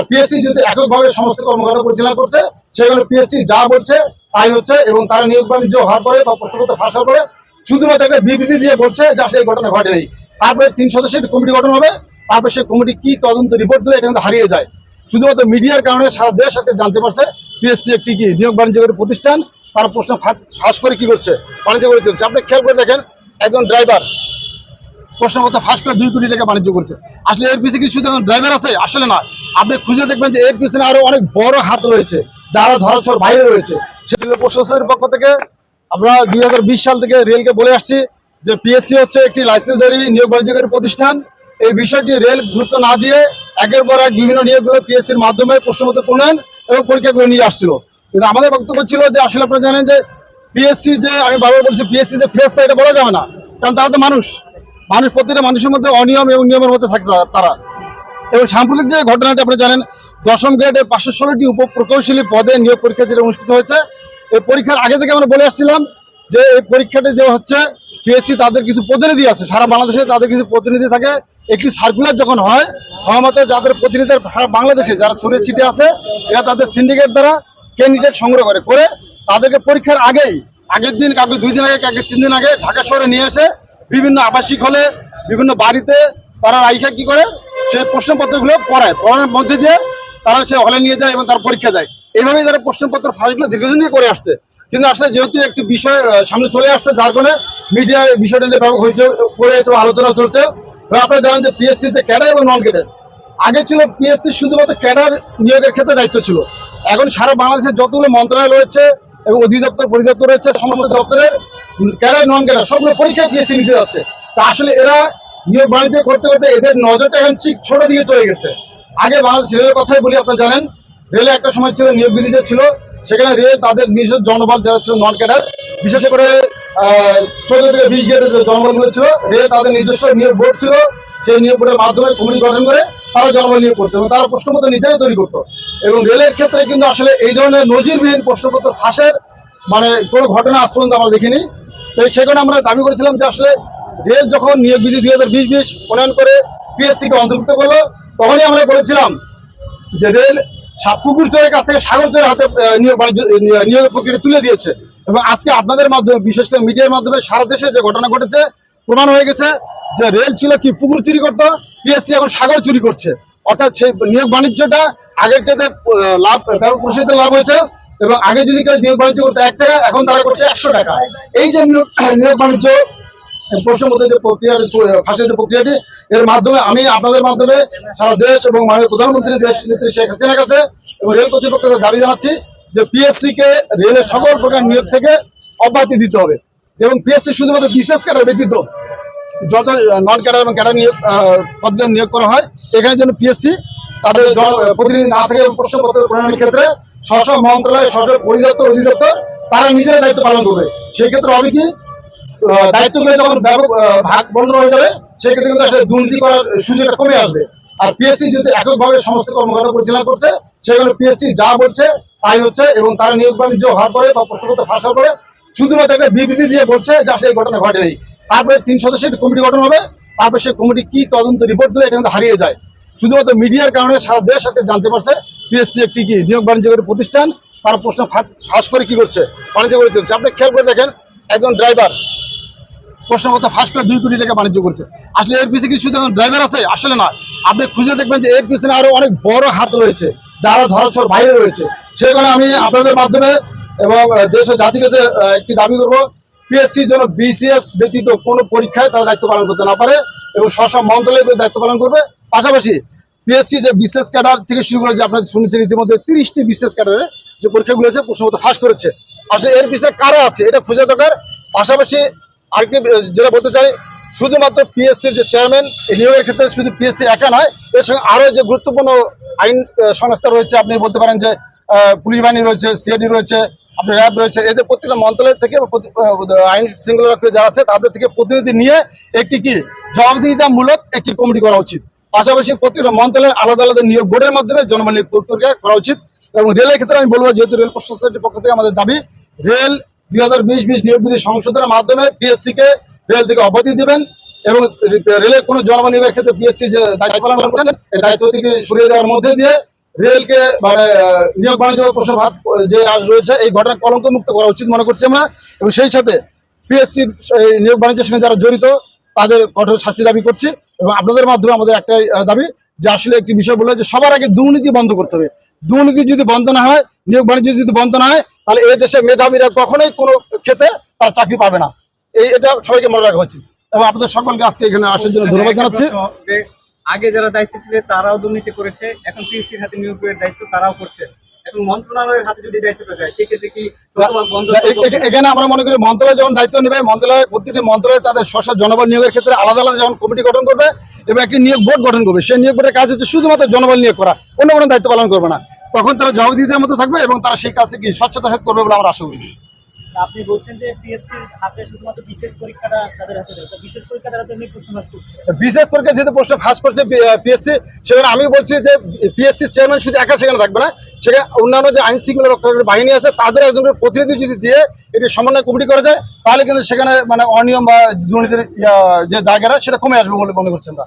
আর PSC যদি এককভাবে সমস্ত কর্মকাণ্ড পরিচালনা করছে সেখানে পিএসসি যা বলছে তাই হচ্ছে এবং তারা নিয়োগ বাণিজ্য হওয়ার পরে বা প্রশ্নপত্র ফাঁস হওয়ার পরে শুধুমাত্র একটা বিবৃতি দিয়ে বলছে যে আসলে এই ঘটনা ঘটেনি। তারপরে তিন সদস্যের কমিটি গঠন হবে তারপর সেই কমিটি কি তদন্ত রিপোর্ট দিলে এটা কিন্তু হারিয়ে যায়। শুধুমাত্র মিডিয়ার কারণে সারা দেশ আজকে জানতে পারছে পিএসসি একটি কি নিয়োগ বাণিজ্যের প্রতিষ্ঠান তারা প্রশ্ন ফাঁস করে কি করছে বাণিজ্য করে চলছে। আপনি খেয়াল করে দেখেন একজন ড্রাইভার প্রশ্নপত্র ফাঁস করে দুই কোটি টাকা বাণিজ্য করছে। আসলে এর পিছনে কি শুধু ড্রাইভার আছে? আসলে না। আপনি খুঁজে দেখবেন যে এর পিছনে আরও অনেক বড় হাত রয়েছে, যারা ধরাছোর বাইরে রয়েছে। সেগুলো প্রশাসনের পক্ষ থেকে আমরা দুই হাজার বিশ সাল থেকে রেলকে বলে আসছি যে পিএসসি হচ্ছে একটি লাইসেন্সারি নিয়োগ বাণিজ্যকারী প্রতিষ্ঠান। এই বিষয়টি রেল গুরুত্ব না দিয়ে একের পর এক বিভিন্ন নিয়োগগুলো পিএসসির মাধ্যমে প্রশ্নপত্র প্রণয়ন এবং পরীক্ষাগুলো নিয়ে আসছিল। কিন্তু আমাদের বক্তব্য ছিল যে আসলে আপনারা জানেন যে পিএসসি যে, আমি বারবার বলছি পিএসসি যে ফ্রেস্তা এটা বলা যাবে না। কারণ তারা তো মানুষ। মানুষ প্রত্যেকটা মানুষের মধ্যে অনিয়ম এবং নিয়মের মধ্যে থাকে তারা। এবং সাম্প্রতিক যে ঘটনাটা আপনি জানেন, দশম গ্রেডের পাঁচশো ষোলোটি উপ প্রকৌশলী পদে নিয়োগ পরীক্ষা যেটা অনুষ্ঠিত হয়েছে, এই পরীক্ষার আগে থেকে আমরা বলে আসছিলাম যে এই পরীক্ষাটা যে হচ্ছে পিএসসি তাদের কিছু প্রতিনিধি আছে, সারা বাংলাদেশে তাদের কিছু প্রতিনিধি থাকে। একটি সার্কুলার যখন হয়, হওয়া মতো যাদের প্রতিনিধি বাংলাদেশে যারা ছড়িয়ে ছিটে আছে, এরা তাদের সিন্ডিকেট দ্বারা ক্যান্ডিডেট সংগ্রহ করে করে তাদেরকে পরীক্ষার আগেই, আগের দিন কাউকে দুই দিন আগে কাউকে তিন দিন আগে ঢাকা শহরে নিয়ে এসে বিভিন্ন আবাসিক হলে, বিভিন্ন বাড়িতে তারা রাইখা কি করে? সেই প্রশ্নপত্রগুলো পড়ায়। পড়ানোর মধ্যে দিয়ে তারা সে হলে নিয়ে যায় এবং তার পরীক্ষা দেয়। এইভাবেই তারা প্রশ্নপত্র ফাঁসগুলো দীর্ঘদিন করে আসছে। কিন্তু আসলে যেহেতু একটি বিষয় সামনে চলে আসছে, যার কারণে মিডিয়া বিষয়টা নিয়ে ব্যাপক হয়েছে করে এসে আলোচনা চলছে। আপনারা জানেন যে পিএসসি যে ক্যাডার এবং নন ক্যাডার আগে ছিল পিএসসি শুধুমাত্র ক্যাডার নিয়োগের ক্ষেত্রে দায়িত্ব ছিল। এখন সারা বাংলাদেশের যতগুলো মন্ত্রণালয় রয়েছে এবং অধিদপ্তর, পরিদপ্তর রয়েছে, সমস্ত দপ্তরের ক্যাডার নন ক্যাডার সবগুলো পরীক্ষা পিএসসি নিতে যাচ্ছে। তা আসলে এরা নিয়োগ বাণিজ্য করতে করতে এদের নজরটা এখন ঠিক ছোট দিকে চলে গেছে। আগে বাংলাদেশ রেলের কথাই বলি, আপনারা জানেন, রেলে একটা সময় ছিল নিয়োগ বিধি যে ছিল, সেখানে রেল তাদের নিজস্ব জনবল যারা ছিল, নন ক্যাডার, বিশেষ করে চোদ্দ থেকে বিশ গ্রেডের যে জনবলগুলো ছিল, রেল তাদের নিজস্ব নিয়োগ বোর্ড ছিল, সেই নিয়োগ বোর্ডের মাধ্যমে কমিটি গঠন করে তারা জনবল নিয়োগ করতো এবং তারা প্রশ্নপত্র নিজেরাই তৈরি করতো। এবং রেলের ক্ষেত্রে কিন্তু আসলে এই ধরনের নজিরবিহীন প্রশ্নপত্র ফাঁসের মানে কোনো ঘটনা আজ পর্যন্ত আমরা দেখিনি। তো সেখানে আমরা দাবি করেছিলাম যে আসলে রেল যখন নিয়োগ বিধি দুই হাজার বিশ প্রণয়ন করে পিএসসিকে অন্তর্ভুক্ত করল, তখনই আমরা বলেছিলাম যে রেল পুকুর চোরের কাছ থেকে সাগর চোরের হাতে নিয়োগ বাণিজ্য নিয়োগের প্রক্রিয়া তুলে দিয়েছে এবং আজকে আপনাদের মাধ্যমে, বিশেষ করে মিডিয়ার মাধ্যমে সারা দেশে যে ঘটনা ঘটেছে, প্রমাণ হয়ে গেছে যে রেল ছিল কি পুকুর চুরি করতো, পিএসসি এখন সাগর চুরি করছে। অর্থাৎ সেই নিয়োগ বাণিজ্যটা আগের চেয়ে লাভ প্রসারিত লাভ হয়েছে এবং আগে যদি কেউ নিয়োগ বাণিজ্য করতো এক টাকা, এখন তারা করছে একশো টাকা। এই যে নিয়োগ বাণিজ্য প্রশ্নের মধ্যে যে প্রক্রিয়াটি চলে- ফাঁসের যে প্রক্রিয়াটি, এর মাধ্যমে আমি আপনাদের মাধ্যমে সারা দেশ এবং মাননীয় প্রধানমন্ত্রী দেশ নেত্রী শেখ হাসিনার কাছে এবং রেল কর্তৃপক্ষের দাবি জানাচ্ছি যে পিএসসি কে রেলের সকল প্রকার নিয়োগ থেকে অব্যাহতি দিতে হবে। এবং পিএসসি শুধুমাত্র বিশেষ ক্যাডার ব্যতীত যত নন ক্যাডার এবং ক্যাডার নিয়োগ পদে নিয়োগ করা হয়, এখানে যেন পিএসসি তাদের প্রতিনিধি না থাকে প্রশ্নপত্র প্রণয়নের ক্ষেত্রে স্ব মন্ত্রণালয় স্ব পরিদপ্তর, অধিদপ্তর, তারা নিজেরা দায়িত্ব পালন করবে। সেই ক্ষেত্রে হবে কি দায়িত্বগুলো যখন ব্যাপক ভাগ বন্ধ হয়ে যাবে সেক্ষেত্রে কিন্তু আসলে দুর্নীতি করার সুযোগটা কমে আসবে। আর পিএসসি যেহেতু এককভাবে সমস্ত কর্মকাণ্ড পরিচালনা করছে, সেখানে পিএসসি যা বলছে তাই হচ্ছে এবং তারা নিয়োগ বাণিজ্য হওয়ার পরে বা প্রশ্নপত্র ফাঁস হওয়ার পরে শুধুমাত্র একটা বিবৃতি দিয়ে বলছে যে আসলে এই ঘটনা ঘটেনি। তারপরে তিন সদস্যের একটি কমিটি গঠন হবে তারপর সেই কমিটি কি তদন্ত রিপোর্ট দিলে এটা কিন্তু হারিয়ে যায়। শুধুমাত্র মিডিয়ার কারণে সারা দেশ আজকে জানতে পারছে পিএসসি একটি কি নিয়োগ বাণিজ্যের প্রতিষ্ঠান তারা প্রশ্ন ফাঁস করে কি করছে বাণিজ্য করে চলছে। আপনি খেয়াল করে দেখেন একজন ড্রাইভার প্রশ্নপত্র ফাঁস করে দুই কোটি টাকা বাণিজ্য করছে। আসলে এর পিছনে কি শুধু ড্রাইভার আছে আসলে না আপনি খুঁজে দেখবেন যে এর পিছনে আরও অনেক বড় হাত রয়েছে যারা ধরাছোর বাইরে রয়েছে। সেই কারণে আমি আপনাদের মাধ্যমে এবং আহ, দেশ ও জাতির কাছে একটি দাবি করব পিএসসি যেন বিসিএস ব্যতীত কোনো পরীক্ষায় তারা দায়িত্ব পালন করতে না পারে এবং স্ব স্ব মন্ত্রণালয় দায়িত্ব পালন করবে। পাশাপাশি পিএসসি যে বিশেষ ক্যাডার থেকে শুরু করে যে আপনার শুনেছেন ইতিমধ্যে তিরিশটি বিশেষ ক্যাডারে যে পরীক্ষাগুলো আছে প্রশ্নমতো ফাঁস করেছে। আসলে এর পিছনে কারা আছে, এটা খুঁজে দরকার। পাশাপাশি আরেকটি যেটা বলতে চাই, শুধুমাত্র পিএসসির যে চেয়ারম্যান এই নিয়োগের ক্ষেত্রে শুধু পিএসসি একা নয়, এর সঙ্গে আরও যে গুরুত্বপূর্ণ আইন সংস্থা রয়েছে, আপনি বলতে পারেন যে পুলিশ বাহিনী রয়েছে সিআইডি রয়েছে আপনি র্যাব রয়েছে এদের প্রত্যেকটা মন্ত্রণালয় থেকে আইন শৃঙ্খলা রক্ষী যারা আছে, তাদের থেকে প্রতিনিধি নিয়ে একটি কি জবাবদিহিতামূলক একটি কমিটি করা উচিত। পাশাপাশি প্রত্যেকটা মন্ত্রণালয়ের আলাদা আলাদা নিয়োগ বোর্ডের মাধ্যমে জনবল প্রক্রিয়া করা উচিত এবং রেলের ক্ষেত্রে আমি বলব যেহেতু রেল প্রশাসনের পক্ষ থেকে আমাদের দাবি, রেল দুই হাজার বিশ বিশ নিয়োগ বিধি সংশোধনের মাধ্যমে পিএসসি কে রেল থেকে অব্যাহতি দিবেন এবং রেলের কোনো জনবল ক্ষেত্রে পিএসসি যে দায়িত্ব পালন করছেন, এই দায়িত্ব থেকে সরিয়ে দেওয়ার মধ্যে দিয়ে রেলকে মানে নিয়োগ বাণিজ্য প্রশ্ন ভাত যে আর রয়েছে, এই ঘটনা কলঙ্ক মুক্ত করা উচিত মনে করছি আমরা। এবং সেই সাথে পিএসসি নিয়োগ বাণিজ্যের সঙ্গে যারা জড়িত, তাদের কঠোর শাস্তি দাবি করছি। এবং আপনাদের মাধ্যমে আমাদের একটাই দাবি যে আসলে একটি বিষয় বলে যে সবার আগে দুর্নীতি বন্ধ করতে হবে। দুর্নীতি যদি বন্ধ না হয়, নিয়োগ বাণিজ্য যদি বন্ধ না হয়, তাহলে এই দেশে মেধাবীরা কখনোই কোনো ক্ষেত্রে তারা চাকরি পাবে না। এই, এটা সবাইকে মনে রাখা উচিত। এবং আপনাদের সকলকে আজকে এখানে আসার জন্য ধন্যবাদ জানাচ্ছি। আগে যারা দায়িত্ব ছিল তারাও দুর্নীতি করেছে এখন পিএসসির হাতে নিয়োগের দায়িত্ব তারাও করছে। এখন মন্ত্রণালয়ের হাতে যদি দায়িত্বটা যায় সেক্ষেত্রে কি শতভাগ বন্ধ না, এ- এ- এখানে আমরা মনে করি মন্ত্রণালয় যখন দায়িত্ব নেবে মন্ত্রণালয় প্রতিটি মন্ত্রণালয় তাদের স্ব জনবল নিয়োগের ক্ষেত্রে আলাদা আলাদা যখন কমিটি গঠন করবে এবং একটি নিয়োগ বোর্ড গঠন করবে সেই নিয়োগ বোর্ডের কাজ হচ্ছে শুধুমাত্র জনবল নিয়োগ করা অন্য কোনো দায়িত্ব পালন করবে না। তখন তারা জবাবদিহিতার মতো থাকবে এবং তারা সেই কাজটি কি স্বচ্ছতার সাথে করবে বলে আমরা আশা করি। আপনি বলছেন যে হাতে শুধুমাত্র বিশেষ পরীক্ষাটা তাদের হাতে বিশেষ পরীক্ষা তো এমনি প্রশ্ন ফাঁস করছে বিশেষ পরীক্ষা যেহেতু প্রশ্ন ফাঁস করছে পিএসসি সেখানে আমি বলছি যে পিএসসি চেয়ারম্যান শুধু একা সেখানে থাকবে না, সেখানে অন্যান্য যে আইন শৃঙ্খলা রক্ষাকারী বাহিনী আছে, তাদের একজন প্রতিনিধি যদি দিয়ে এটি সমন্বয় কমিটি করা যায়, তাহলে কিন্তু সেখানে মানে অনিয়ম বা দুর্নীতির যে জায়গাটা, সেটা কমে আসবে বলে মনে করছি আমরা।